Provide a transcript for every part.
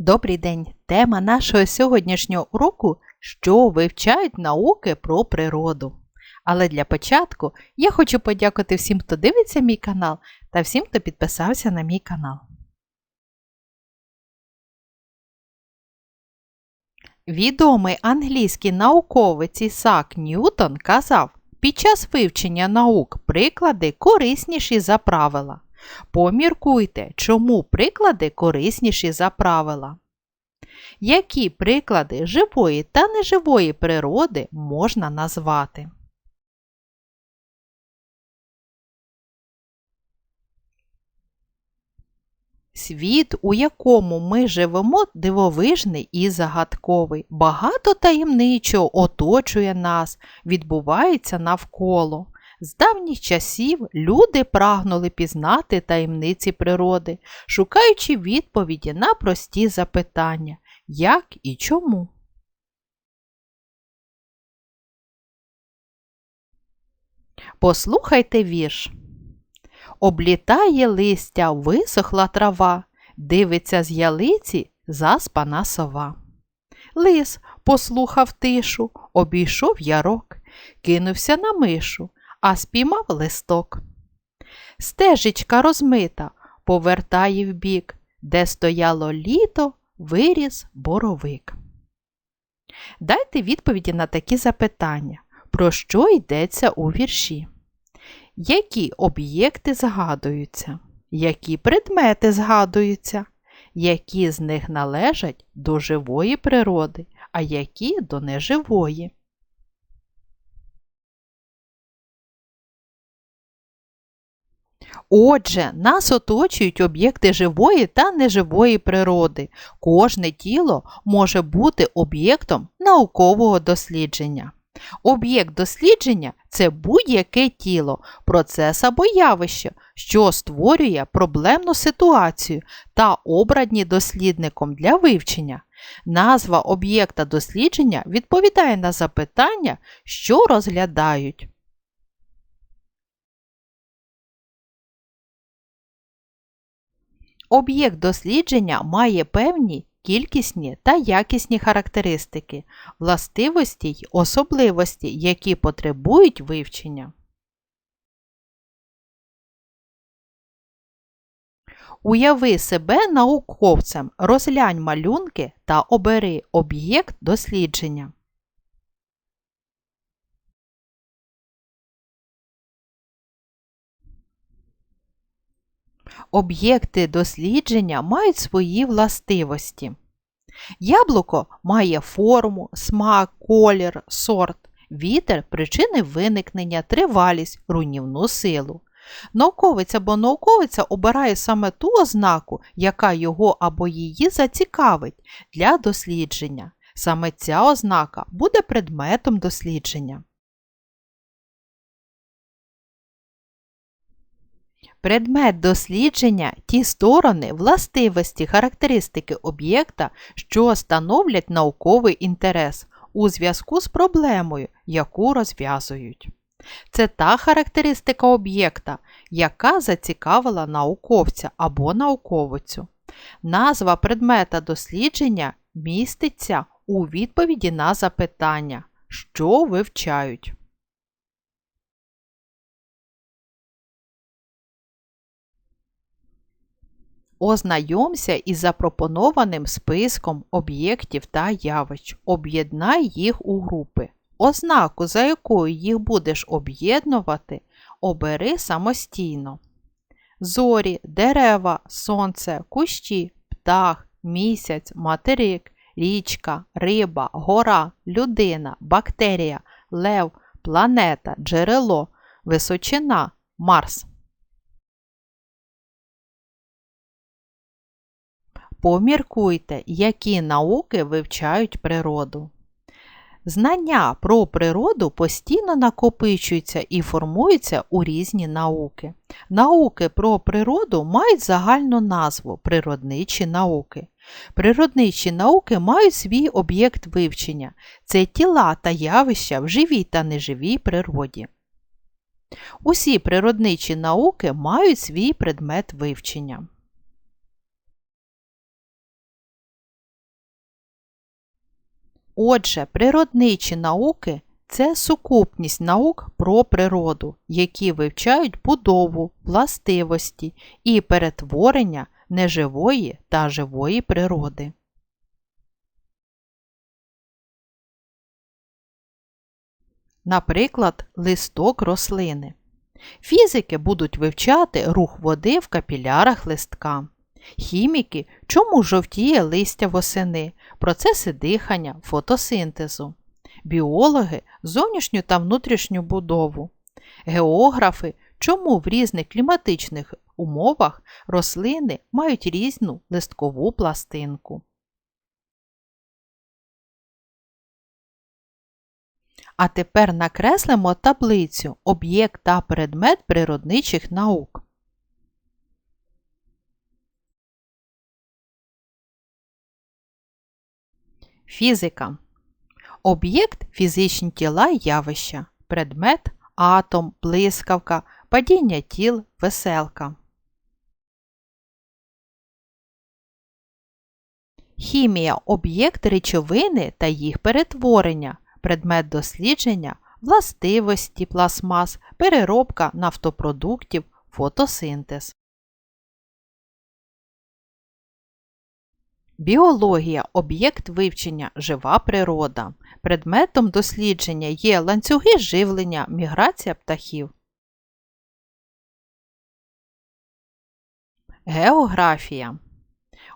Добрий день! Тема нашого сьогоднішнього уроку що вивчають науки про природу. Але для початку я хочу подякувати всім, хто дивиться мій канал, та всім, хто підписався на мій канал. Відомий англійський науковець Ісак Ньютон казав, під час вивчення наук приклади корисніші за правила. Поміркуйте, чому приклади корисніші за правила. Які приклади живої та неживої природи можна назвати? Світ, у якому ми живемо, дивовижний і загадковий. Багато таємничого оточує нас, відбувається навколо. З давніх часів люди прагнули пізнати таємниці природи, шукаючи відповіді на прості запитання, як і чому. Послухайте вірш. Облітає листя, висохла трава, дивиться з ялиці заспана сова. Лис послухав тишу, обійшов ярок, кинувся на мишу, а спіймав листок. Стежечка розмита, повертає вбік, де стояло літо, виріс боровик. Дайте відповіді на такі запитання, про що йдеться у вірші. Які об'єкти згадуються? Які предмети згадуються? Які з них належать до живої природи, а які до неживої? Отже, нас оточують об'єкти живої та неживої природи. Кожне тіло може бути об'єктом наукового дослідження. Об'єкт дослідження це будь-яке тіло, процес або явище, що створює проблемну ситуацію та обрані дослідником для вивчення. Назва об'єкта дослідження відповідає на запитання, що розглядають. Об'єкт дослідження має певні кількісні та якісні характеристики, властивості й особливості, які потребують вивчення. Уяви себе науковцем, розглянь малюнки та обери об'єкт дослідження. Об'єкти дослідження мають свої властивості. Яблуко має форму, смак, колір, сорт, вітер причини виникнення, тривалість, руйнівну силу. Науковець або науковиця обирає саме ту ознаку, яка його або її зацікавить для дослідження. Саме ця ознака буде предметом дослідження. Предмет дослідження ті сторони, властивості, характеристики об'єкта, що становлять науковий інтерес у зв'язку з проблемою, яку розв'язують. Це та характеристика об'єкта, яка зацікавила науковця або науковицю. Назва предмета дослідження міститься у відповіді на запитання, що вивчають. Ознайомся із запропонованим списком об'єктів та явищ. Об'єднай їх у групи. Ознаку, за якою їх будеш об'єднувати, обери самостійно. Зорі, дерева, сонце, кущі, птах, місяць, материк, річка, риба, гора, людина, бактерія, лев, планета, джерело, височина, Марс. Поміркуйте, які науки вивчають природу. Знання про природу постійно накопичуються і формуються у різні науки. Науки про природу мають загальну назву природничі науки. Природничі науки мають свій об'єкт вивчення це тіла та явища в живій та неживій природі. Усі природничі науки мають свій предмет вивчення. Отже, природничі науки це сукупність наук про природу, які вивчають будову, властивості і перетворення неживої та живої природи. Наприклад, листок рослини. Фізики будуть вивчати рух води в капілярах листка. Хіміки, чому жовтіє листя восени, процеси дихання, фотосинтезу. Біологи зовнішню та внутрішню будову. Географи, чому в різних кліматичних умовах рослини мають різну листкову пластинку. А тепер накреслимо таблицю об'єкт та предмет природничих наук. Фізика. Об'єкт фізичні тіла і явища. Предмет атом, блискавка, падіння тіл, веселка. Хімія об'єкт речовини та їх перетворення предмет дослідження, властивості пластмас, переробка нафтопродуктів, фотосинтез. Біологія об'єкт вивчення жива природа. Предметом дослідження є ланцюги живлення, міграція птахів. Географія.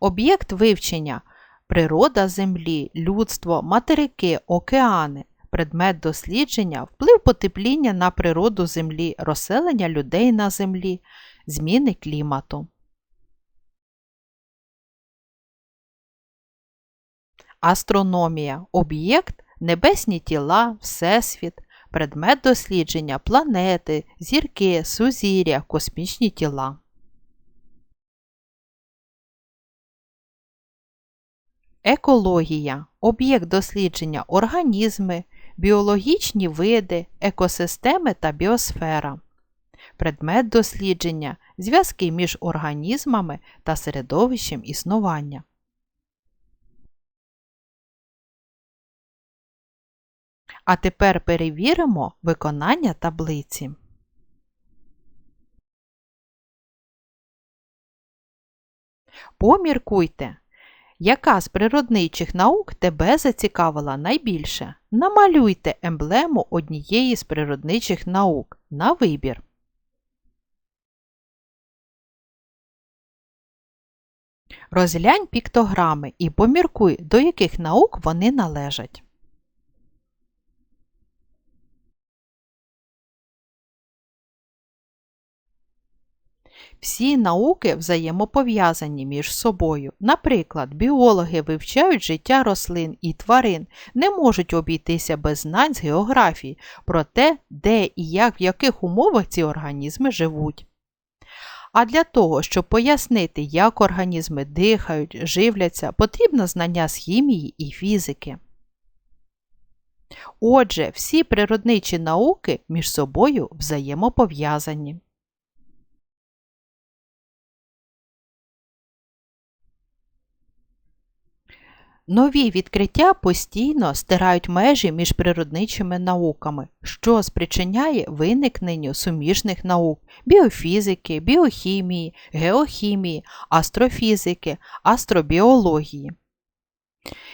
Об'єкт вивчення природа Землі, людство, материки, океани, предмет дослідження, вплив потепління на природу Землі, розселення людей на Землі, зміни клімату. Астрономія об'єкт, небесні тіла, Всесвіт, предмет дослідження, планети, зірки, сузір'я, космічні тіла. Екологія об'єкт дослідження організми, біологічні види, екосистеми та біосфера. Предмет дослідження зв'язки між організмами та середовищем існування. А тепер перевіримо виконання таблиці. Поміркуйте, яка з природничих наук тебе зацікавила найбільше? Намалюйте емблему однієї з природничих наук на вибір. Розглянь піктограми і поміркуй, до яких наук вони належать. Всі науки взаємопов'язані між собою. Наприклад, біологи вивчають життя рослин і тварин, не можуть обійтися без знань з географії про те, де і як в яких умовах ці організми живуть. А для того, щоб пояснити, як організми дихають, живляться, потрібно знання з хімії і фізики. Отже, всі природничі науки між собою взаємопов'язані. Нові відкриття постійно стирають межі між природничими науками, що спричиняє виникненню суміжних наук біофізики, біохімії, геохімії, астрофізики, астробіології.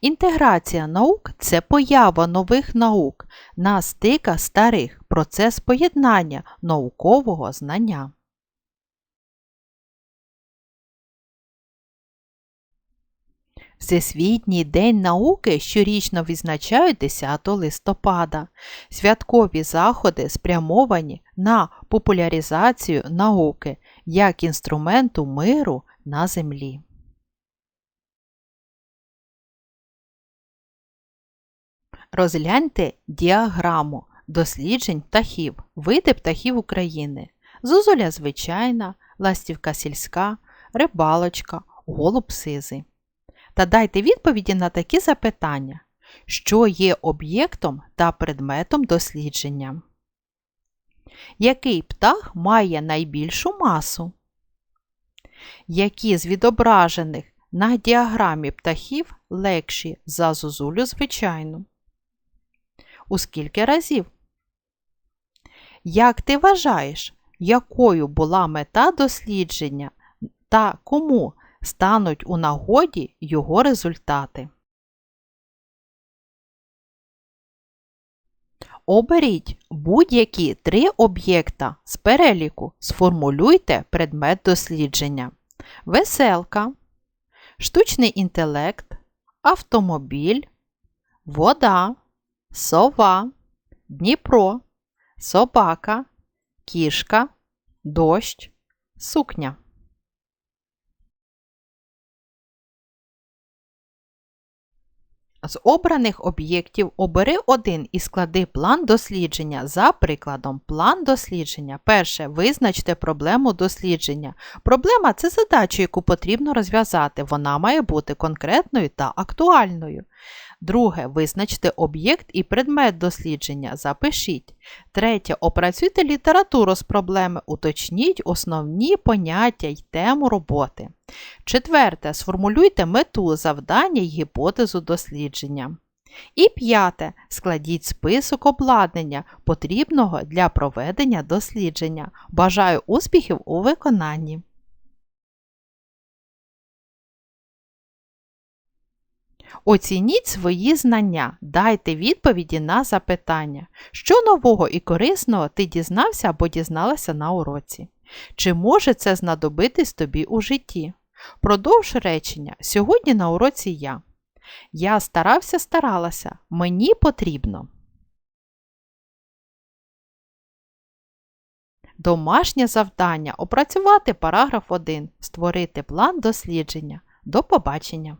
Інтеграція наук це поява нових наук на стика старих процес поєднання наукового знання. Всесвітній день науки щорічно відзначають 10 листопада. Святкові заходи спрямовані на популяризацію науки як інструменту миру на землі. Розгляньте діаграму досліджень птахів, види птахів України. Зозуля звичайна, ластівка сільська, рибалочка, голуб сизий та дайте відповіді на такі запитання, що є об'єктом та предметом дослідження. Який птах має найбільшу масу? Які з відображених на діаграмі птахів легші за зозулю звичайну? У скільки разів? Як ти вважаєш, якою була мета дослідження та кому стануть у нагоді його результати? Оберіть будь-які три об'єкта з переліку. Сформулюйте предмет дослідження. Веселка, штучний інтелект, автомобіль, вода, сова, Дніпро, собака, кішка, дощ, сукня. З обраних об'єктів обери один і склади план дослідження. За прикладом, план дослідження. Перше. Визначте проблему дослідження. Проблема це задача, яку потрібно розв'язати. Вона має бути конкретною та актуальною. Друге. Визначте об'єкт і предмет дослідження. Запишіть. Третє. Опрацюйте літературу з проблеми. Уточніть основні поняття й тему роботи. Четверте. Сформулюйте мету завдання й гіпотезу дослідження. І п'яте. Складіть список обладнання, потрібного для проведення дослідження. Бажаю успіхів у виконанні! Оцініть свої знання, дайте відповіді на запитання, що нового і корисного ти дізнався або дізналася на уроці. Чи може це знадобитись тобі у житті? Продовж речення сьогодні на уроці я. Я старався, старалася, мені потрібно. Домашнє завдання опрацювати параграф 1, створити план дослідження. До побачення!